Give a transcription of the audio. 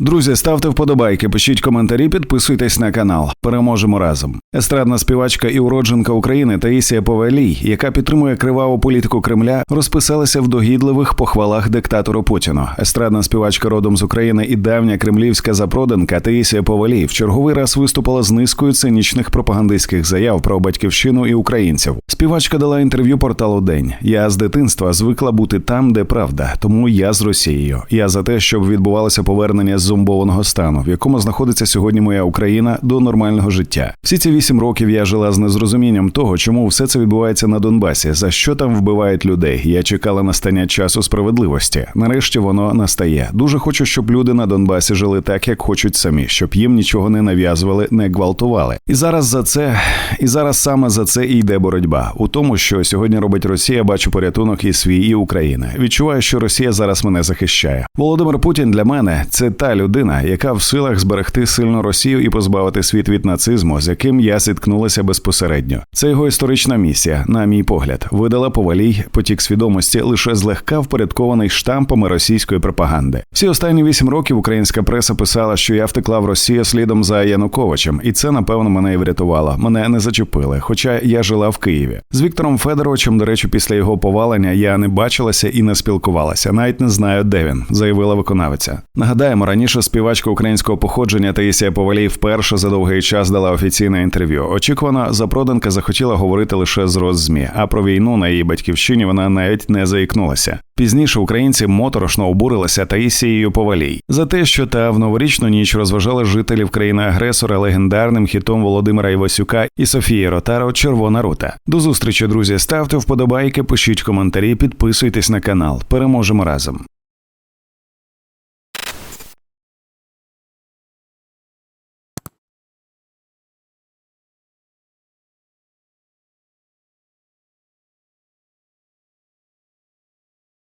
Друзі, ставте вподобайки, пишіть коментарі, підписуйтесь на канал. Переможемо разом. Естрадна співачка і уродженка України Таїсія Повалій, яка підтримує криваву політику Кремля, розписалася в догідливих похвалах диктатору Путіну. Естрадна співачка родом з України і давня кремлівська запроданка Таїсія Повалій в черговий раз виступила з низкою цинічних пропагандистських заяв про батьківщину і українців. Співачка дала інтерв'ю порталу День. Я з дитинства звикла бути там, де правда, тому я з Росією. Я за те, щоб відбувалося повернення з зомбованого стану, в якому знаходиться сьогодні моя Україна до нормального життя. Всі ці вісім років я жила з незрозумінням того, чому все це відбувається на Донбасі, за що там вбивають людей. Я чекала настання часу справедливості. Нарешті воно настає. Дуже хочу, щоб люди на Донбасі жили так, як хочуть самі, щоб їм нічого не нав'язували, не гвалтували. І зараз за це, і зараз саме за це і йде боротьба. У тому, що сьогодні робить Росія, бачу порятунок і свій, і України. Відчуваю, що Росія зараз мене захищає. Володимир Путін для мене це та людина, яка в силах зберегти сильну Росію і позбавити світ від нацизму, з яким я зіткнулася безпосередньо. Це його історична місія, на мій погляд, видала повалій потік свідомості лише злегка впорядкований штампами російської пропаганди. Всі останні вісім років українська преса писала, що я втекла в Росію слідом за Януковичем, і це напевно мене і врятувало. Мене не зачепили, хоча я жила в Києві. З Віктором Федоровичем, до речі, після його повалення я не бачилася і не спілкувалася. Навіть не знаю, де він, заявила виконавиця. Нагадаємо, раніше співачка українського походження Таїсія Повалій вперше за довгий час дала офіційне інтерв'ю. Очікувано, запроданка захотіла говорити лише з роззмі, а про війну на її батьківщині вона навіть не заікнулася. Пізніше українці моторошно обурилися Таїсією Повалій за те, що та в новорічну ніч розважала жителів країни-агресора легендарним хітом Володимира Івасюка і Софії Ротаро Червона рута. До зустрічі, друзі. Ставте вподобайки, пишіть коментарі, підписуйтесь на канал. Переможемо разом.